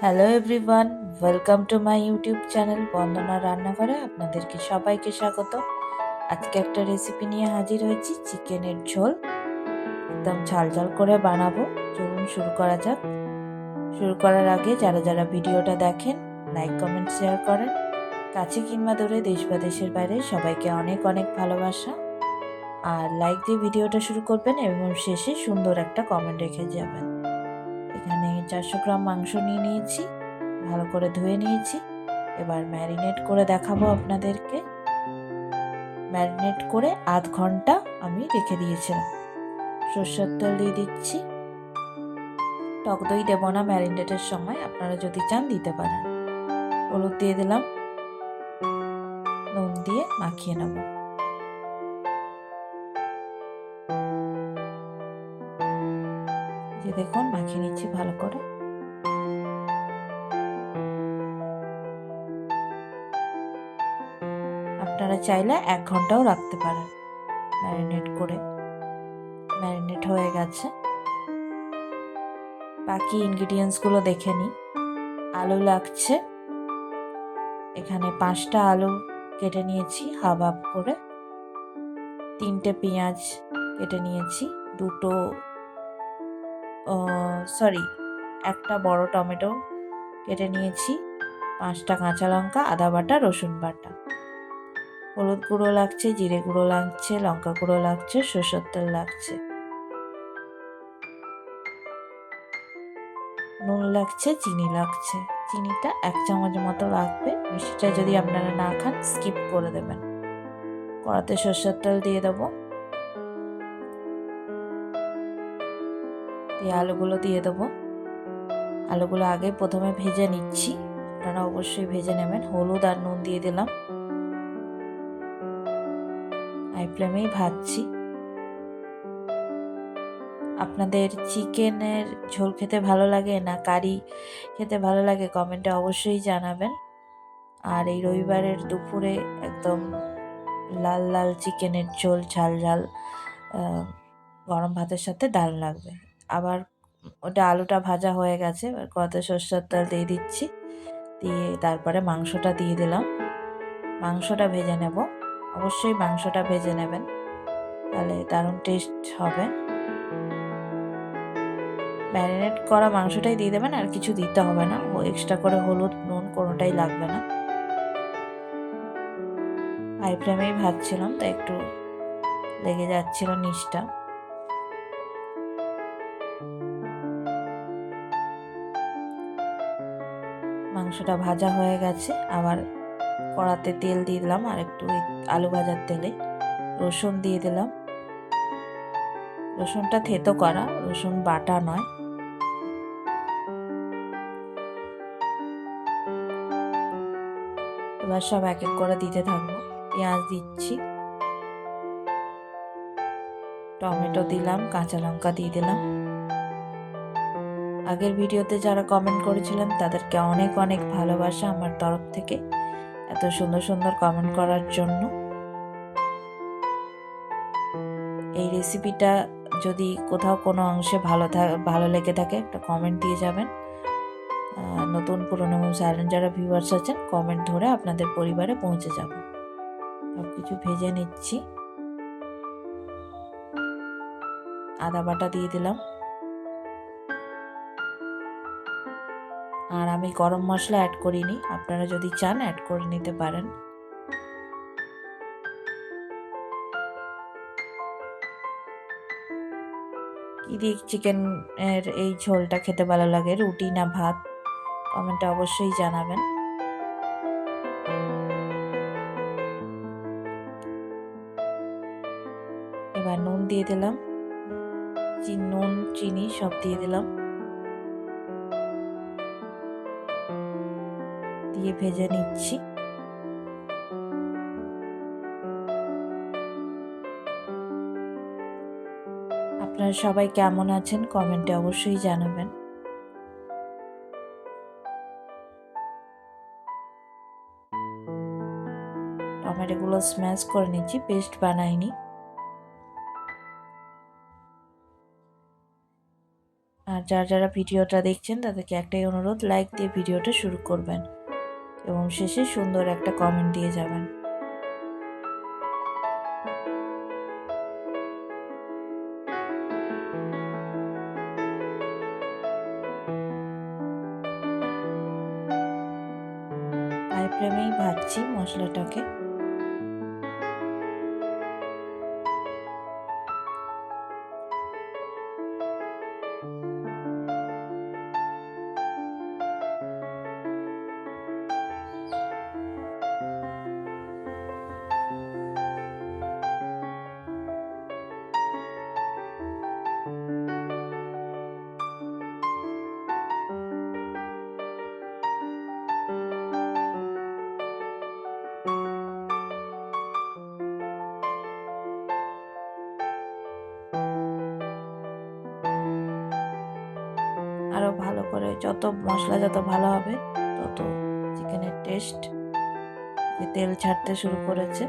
Hello everyone welcome to my YouTube channel Bandana রান্নাঘরে আপনাদেরকে সবাইকে স্বাগত। আজকে একটা রেসিপি নিয়ে হাজির হয়েছি, চিকেনের ঝোল। একদম ঝাল ঝাল করে বানাবো। চলুন শুরু করা যাক। শুরু করার আগে যারা যারা ভিডিওটা দেখেন লাইক কমেন্ট শেয়ার করেন। কাছে কিংবা দূরে দেশ বা দেশের বাইরে সবাইকে অনেক অনেক ভালোবাসা। আর লাইক দিয়ে ভিডিওটা শুরু করবেন এবং শেষে সুন্দর একটা কমেন্ট রেখে যাবেন। চারশো গ্রাম মাংস নিয়ে নিয়েছি, ভালো করে ধুয়ে নিয়েছি। এবার ম্যারিনেট করে দেখাবো আপনাদেরকে। ম্যারিনেট করে আধ ঘণ্টা আমি রেখে দিয়েছিলাম। সর্ষের তেল দিয়ে দিচ্ছি। টক দই দেবো না ম্যারিনেটের সময়, আপনারা যদি চান দিতে পারেন। হলুদ দিয়ে দিলাম। নুন দিয়ে মাখিয়ে নেব। যে দেখুন, মাখিয়ে নিচ্ছি ভালো করে। আপনারা চাইলে এক ঘন্টাও রাখতে পারেন ম্যারিনেট করে। ম্যারিনেট হয়ে গেছে। বাকি ইনগ্রিডিয়েন্টসগুলো দেখে নিই। আলু লাগছে। এখানে পাঁচটা আলু কেটে নিয়েছি হাফ হাফ করে। তিনটে পেঁয়াজ কেটে নিয়েছি। দুটো সরি একটা বড় টমেটো কেটে নিয়েছি, পাঁচটা কাঁচা লঙ্কা, আদা বাটা, রসুন বাটা। হলুদ গুঁড়ো লাগছে, জিরে গুঁড়ো লাগছে, লঙ্কা গুঁড়ো লাগছে, সরষের তেল লাগছে। নুন লাগছে, চিনি লাগছে। চিনিটা এক চামচ মতো লাগবে, মিষ্টিটা যদি আপনারা না খান স্কিপ করে দেবেন। কড়াতে সরষের তেল দিয়ে দেবো। দিয়ে আলুগুলো দিয়ে দেবো। আলুগুলো আগে প্রথমে ভেজে নিচ্ছি। আপনারা অবশ্যই ভেজে নেবেন। হলুদ আর নুন দিয়ে দিলাম। হাই ফ্লেমেই ভাজছি। আপনাদের চিকেনের ঝোল খেতে ভালো লাগে না কারি খেতে ভালো লাগে, কমেন্টে অবশ্যই জানাবেন। আর এই রবিবারের দুপুরে একদম লাল লাল চিকেনের ঝোল, ঝাল ঝাল গরম ভাতের সাথে ডাল লাগবে। আবার ওটা আলুটা ভাজা হয়ে গেছে, এবার কত সর্ষের তেল দিয়ে দিচ্ছি। দিয়ে তারপরে মাংসটা দিয়ে দিলাম। মাংসটা ভেজে নেব। অবশ্যই মাংসটা ভেজে নেবেন। তাহলে দারুণ টেস্ট হবে। ম্যারিনেট করা মাংসটাই দিয়ে দেবেন, আর কিছু দিতে হবে না। ও এক্সট্রা করে হলুদ, নুন কোনোটাই লাগবে না। হাই ফ্লেমেই ভাজছিলাম তাই একটু লেগে যাচ্ছিল নিচটা। মাংসটা ভাজা হয়ে গেছে। আবার কড়াতে তেল দিয়ে দিলাম আর একটু আলু ভাজার তেলে। রসুন দিয়ে দিলাম। রসুনটা থেতো করা, রসুন বাটা নয়। এবার সব এক এক করে দিতে থাকব। পেঁয়াজ দিচ্ছি। টমেটো দিলাম, কাঁচা লঙ্কা দিয়ে দিলাম। আগের ভিডিওতে যারা কমেন্ট করেছিলেন, তাদেরকে অনেক অনেক ভালোবাসা আমার তরফ থেকে এত সুন্দর সুন্দর কমেন্ট করার জন্য। এই রেসিপিটা যদি কোথাও কোনো অংশে ভালো ভালো লেগে থাকে, একটা কমেন্ট দিয়ে যাবেন। নতুন পুরনো এবং সাইলেন্ট যারা ভিউয়ার্স আছেন কমেন্ট ধরে আপনাদের পরিবারে পৌঁছে যাব। সব কিছু ভেজে নিচ্ছি। আদা বাটা দিয়ে দিলাম। আর আমি গরম মশলা অ্যাড করিনি। আপনারা যদি চান অ্যাড করে নিতে পারেন। দিয়ে চিকেনের এই ঝোলটা খেতে ভালো লাগে? রুটি না ভাত? কমেন্টে অবশ্যই জানাবেন। এবার নুন দিয়ে দিলাম। নুন, চিনি সব দিয়ে দিলাম। দিয়ে ভেজে নিচ্ছি। আপনারা সবাই কেমন আছেন কমেন্টে অবশ্যই জানাবেন। টমেটোগুলো স্ম্যাশ করে নিচ্ছি পেস্ট বানাইনি। আর যারা যারা ভিডিওটা দেখছেন তাদেরকে একটাই অনুরোধ লাইক দিয়ে ভিডিওটা শুরু করবেন। এবং শেষে সুন্দর একটা কমেন্ট দিয়ে যাবেন। হাই ফ্লেমেই ভাজছি মশলাটাকে। আরও ভালো করে যত মশলা যত ভালো হবে, তত চিকেনের টেস্ট তেল ছাড়তে শুরু করেছে।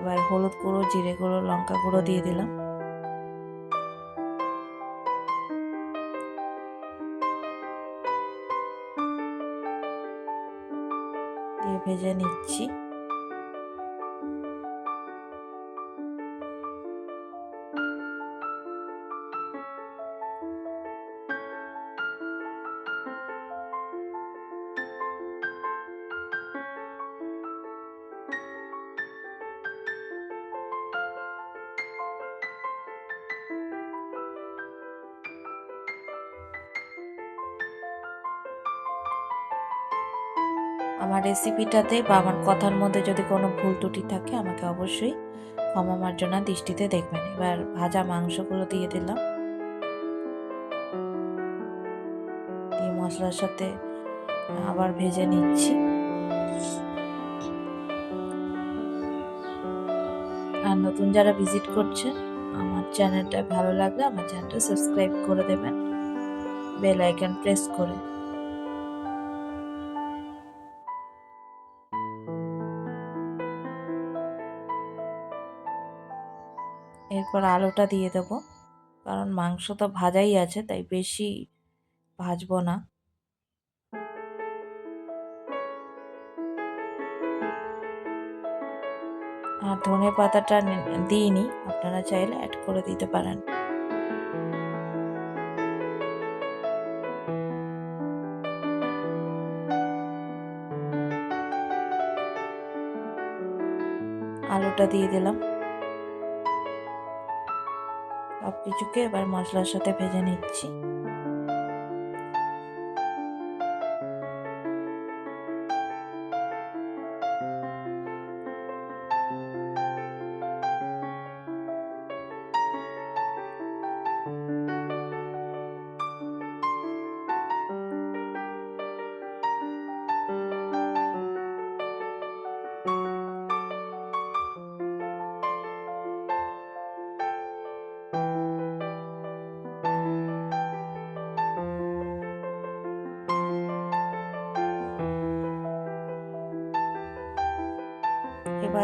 এবার হলুদ গুঁড়ো, জিরে গুঁড়ো, লঙ্কা গুঁড়ো দিয়ে দিলাম। দিয়ে ভেজে নিচ্ছি। আমার রেসিপিটাতে বা আমার কথার মধ্যে যদি কোনো ভুল ত্রুটি থাকে, আমাকে অবশ্যই ক্ষমা মার্জনা দৃষ্টিতে দেখবেন। এবার ভাজা মাংসগুলো দিয়ে দিলাম। দিয়ে মশলার সাথে আবার ভেজে নিচ্ছি। আর নতুন যারা ভিজিট করছেন, আমার চ্যানেলটা ভালো লাগলে আমার চ্যানেলটা সাবস্ক্রাইব করে দেবেন। বেল আইকন প্রেস করে এরপর আলুটা দিয়ে দেব। কারণ মাংস তো ভাজাই আছে, তাই বেশি ভাজবো না। আর ধনে পাতাটা দিইনি, আপনারা চাইলে অ্যাড করে দিতে পারেন। আলুটা দিয়ে দিলাম। সব কিছুকে এবার মশলার সাথে ভেজে নিচ্ছি।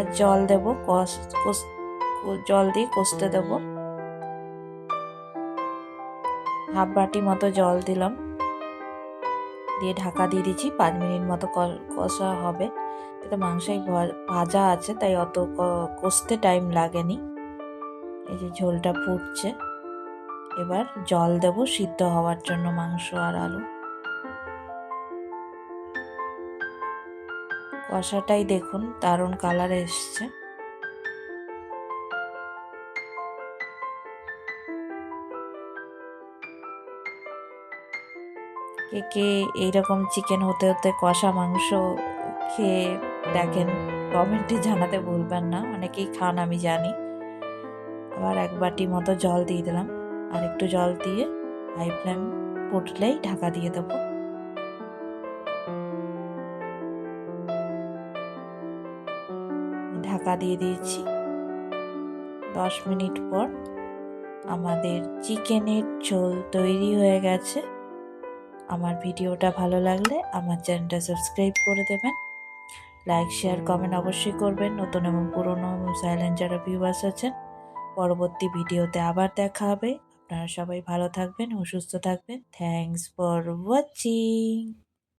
এবার জল দেব, কষ জল দিয়ে কষতে দেব। হাফ বাটি মতো জল দিলাম। দিয়ে ঢাকা দিয়ে দিচ্ছি, পাঁচ মিনিট মতো কষা হবে। এটা মাংসই ভাজা আছে, তাই অত কষতে টাইম লাগেনি। এই যে ঝোলটা ফুটছে। এবার জল দেব সিদ্ধ হওয়ার জন্য মাংস আর আলু। কষাটাই দেখুন, দারুণ কালার এসছে। কে কে এইরকম চিকেন হতে হতে কষা মাংস খেয়ে দেখেন কমেন্টে জানাতে ভুলবেন না, অনেকেই খান আমি জানি। আবার এক বাটি মতো জল দিয়ে দিলাম আর একটু জল দিয়ে হাই ফ্লেম ফুটলেই ঢাকা দিয়ে দেবো। ঢাকা দিয়ে দিয়েছি। দশ মিনিট পর আমাদের চিকেনের ঝোল তৈরি হয়ে গেছে। আমার ভিডিওটা ভালো লাগলে আমার চ্যানেলটা সাবস্ক্রাইব করে দেবেন। লাইক, শেয়ার, কমেন্ট অবশ্যই করবেন। নতুন এবং পুরনো সাইলেন্ট যারা ভিউয়ার্স আছেন, পরবর্তী ভিডিওতে আবার দেখা হবে। আপনারা সবাই ভালো থাকবেন ও সুস্থ থাকবেন। Thanks for watching